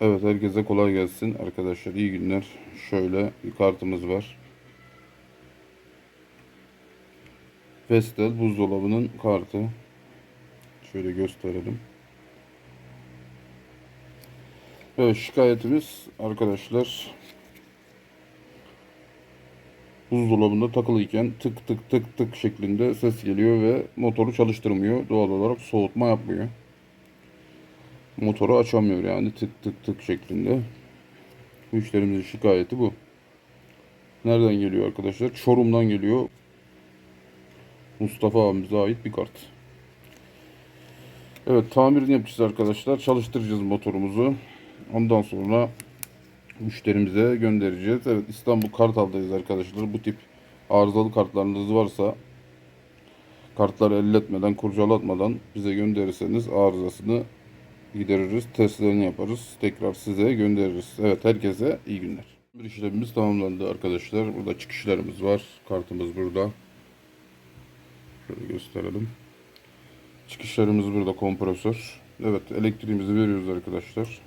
Evet herkese kolay gelsin arkadaşlar iyi günler. Şöyle bir kartımız var. Vestel buzdolabının kartı. Şöyle gösterelim. Evet şikayetimiz arkadaşlar buzdolabında takılıyken tık tık tık tık şeklinde ses geliyor ve motoru çalıştırmıyor. Doğal olarak soğutma yapmıyor. Motoru açamıyor yani tık tık tık şeklinde. Müşterimizin şikayeti bu. Nereden geliyor arkadaşlar? Çorum'dan geliyor. Mustafa abimize ait bir kart. Evet tamirini yapacağız arkadaşlar. Çalıştıracağız motorumuzu. Ondan sonra müşterimize göndereceğiz. Evet İstanbul Kartal'dayız arkadaşlar. Bu tip arızalı kartlarınız varsa kartları elletmeden, kurcalatmadan bize gönderirseniz arızasını gideririz. Testlerini yaparız. Tekrar size göndeririz. Evet herkese iyi günler. Bir işlemimiz tamamlandı arkadaşlar. Burada çıkışlarımız var. Kartımız burada. Şöyle gösterelim. Çıkışlarımız burada kompresör. Evet elektriğimizi veriyoruz arkadaşlar.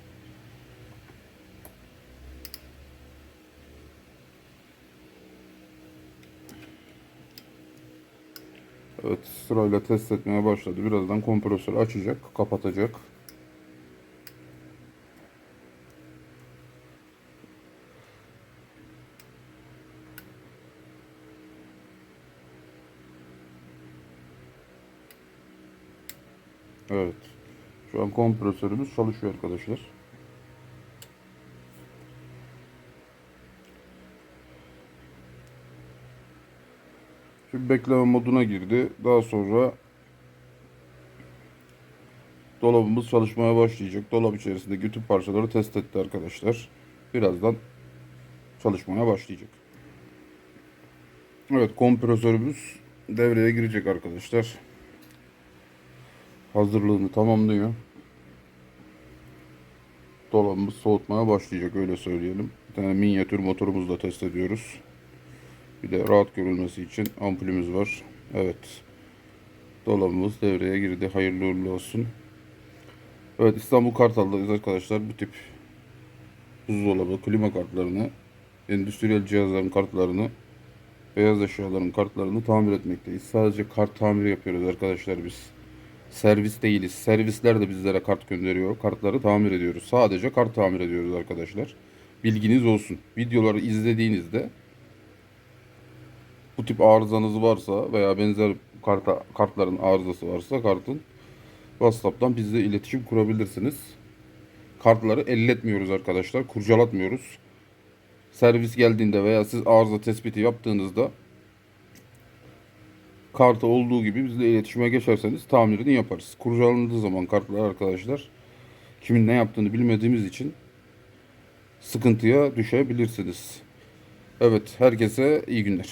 Evet sırayla test etmeye başladı. Birazdan kompresörü açacak, kapatacak. Evet. Şu an kompresörümüz çalışıyor arkadaşlar. Şimdi bekleme moduna girdi. Daha sonra dolabımız çalışmaya başlayacak. Dolap içerisindeki tüm parçaları test etti arkadaşlar. Birazdan çalışmaya başlayacak. Evet kompresörümüz devreye girecek arkadaşlar. Hazırlığını tamamlıyor. Dolabımız soğutmaya başlayacak öyle söyleyelim. Bir tane minyatür motorumuzla test ediyoruz. Bir de rahat görülmesi için ampulümüz var. Evet. Dolabımız devreye girdi. Hayırlı uğurlu olsun. Evet İstanbul Kartal'dayız arkadaşlar. Bu tip buzdolabı, klima kartlarını, endüstriyel cihazların kartlarını, beyaz eşyaların kartlarını tamir etmekteyiz. Sadece kart tamiri yapıyoruz arkadaşlar biz. Servis değiliz. Servisler de bizlere kart gönderiyor. Kartları tamir ediyoruz. Sadece kart tamir ediyoruz arkadaşlar. Bilginiz olsun. Videoları izlediğinizde bu tip arızanız varsa veya benzer karta, kartların arızası varsa kartın WhatsApp'tan bizle iletişim kurabilirsiniz. Kartları elletmiyoruz arkadaşlar. Kurcalatmıyoruz. Servis geldiğinde veya siz arıza tespiti yaptığınızda kartı olduğu gibi bizle iletişime geçerseniz tamirini yaparız. Kurcalandığı zaman kartlar arkadaşlar kimin ne yaptığını bilmediğimiz için sıkıntıya düşebilirsiniz. Evet herkese iyi günler.